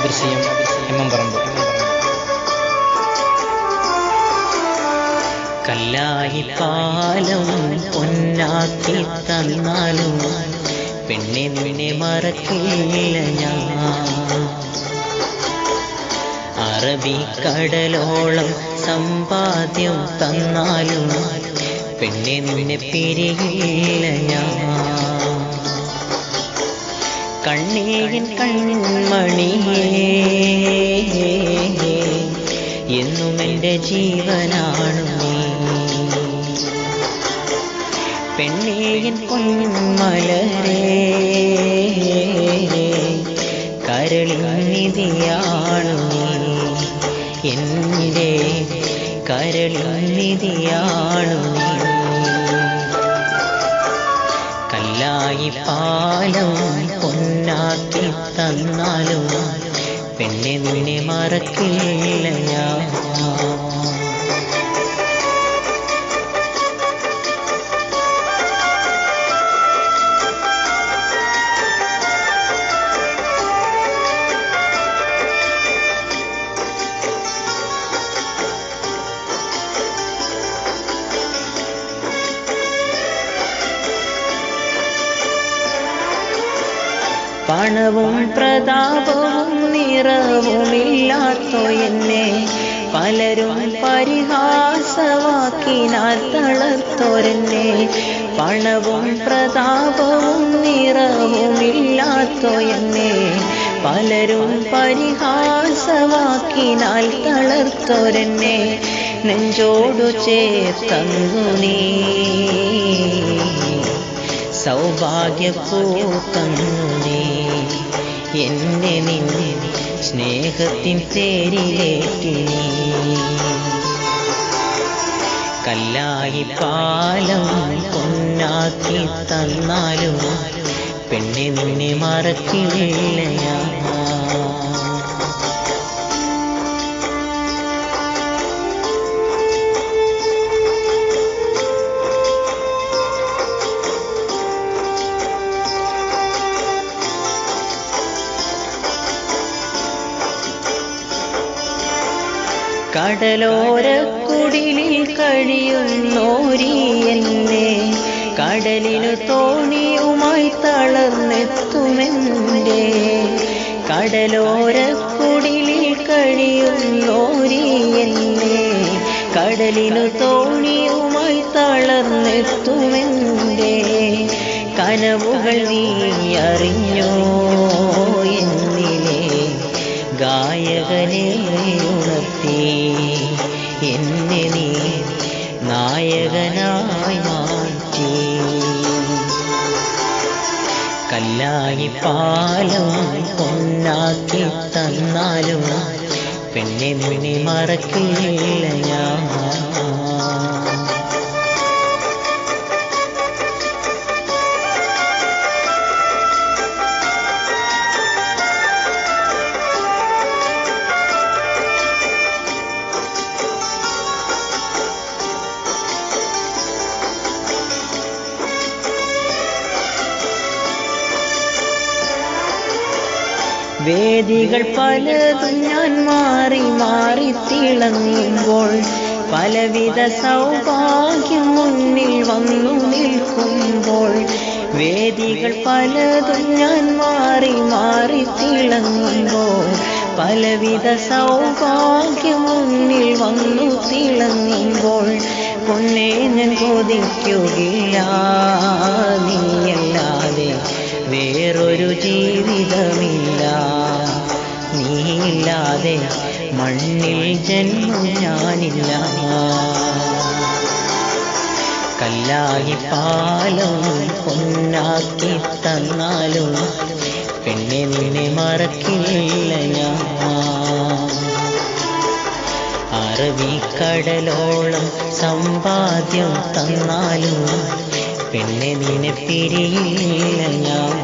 സാദൃശ്യം എമ്മം പറമ്പ്. കല്ലായി പാലം പൊന്നാക്കി തന്നാലും പെണ്ണെ പെണ്ണെ മറക്കില്ല ഞാൻ. അറബിക്കടലോളം സമ്പാദ്യം തന്നാലും പെണ്ണെ നിന്നെ പിരിയില്ല ഞാൻ കണ്ണീരിൻ കൺമണിയേ. എന്നും എന്റെ ജീവനാണു നീ. പെണ്ണേയൻ പൊന്മലരേ. കരളിൻ നിധിയാണു നീ. എന്റെ നിധിയാണു നീ. പാലം പൊന്നാക്കി തന്നാലും പെണ്ണെ നിന്നെ മറക്കില്ല പണവും പ്രതാപവും നിറവുമില്ലാത്തോ എന്നെ. പലരും പരിഹാസവാക്കിനാൽ തളർത്തോരെന്നെ. പണവും പ്രതാപവും നിറവുമില്ലാത്തോ എന്നെ. പലരും പരിഹാസവാക്കിനാൽ തളർത്തോരെന്നെ. നെഞ്ചോടു ചേർത്തന്നു നീ. സൗഭാഗ്യപൂത്തന്നു നീ എന്നെ നിന്നെ സ്നേഹത്തിൻ തേരിലേക്ക് കല്ലായി പാലം പൊന്നാക്കി തന്നാലും പെണ്ണെ നിന്നെ മറക്കില്ല കടലോരക്കുടിലിൽ കഴിയുന്നോരീ എന്നെ. കടലിനു തോണിയുമായി തളർന്നെത്തുമെന്റെ. കടലോരക്കുടിലിൽ കഴിയുന്നോരീ എന്നെ. കടലിനു തോണിയുമായി തളർന്നെത്തുമെന്റെ. കനവുകൾ നീ അറിഞ്ഞോ? പാലം പൊന്നാക്കി തന്നാലും പെണ്ണെ മുനി മറക്കില്ല ഞാൻ. വേദികൾ പലതും ഞാൻ മാറി മാറി തിളങ്ങുമ്പോൾ പലവിധ സൗഭാഗ്യം മുന്നിൽ വന്നു നിൽക്കുമ്പോൾ വേദികൾ പലതും ഞാൻ മാറി മാറി തിളങ്ങുമ്പോൾ പലവിധ സൗഭാഗ്യം മുന്നിൽ വന്നു തിളങ്ങുമ്പോൾ പൊന്നെ ഞാൻ കൊതിക്കുകയില്ല. നീയല്ലാതെ വേറൊരു ജീവിതമില്ല. നീയില്ലാതെ മണ്ണിൽ ജന്മം ഞാനില്ല. കല്ലായി പാലും പൊന്നാക്കി തന്നാലും പെണ്ണെ നിന്നെ മറക്കില്ല ഞാൻ. അറബിക്കടലോളം സമ്പാദ്യം തന്നാലും പെണ്ണെ നിന്നെ പിരിയില്ല ഞാൻ.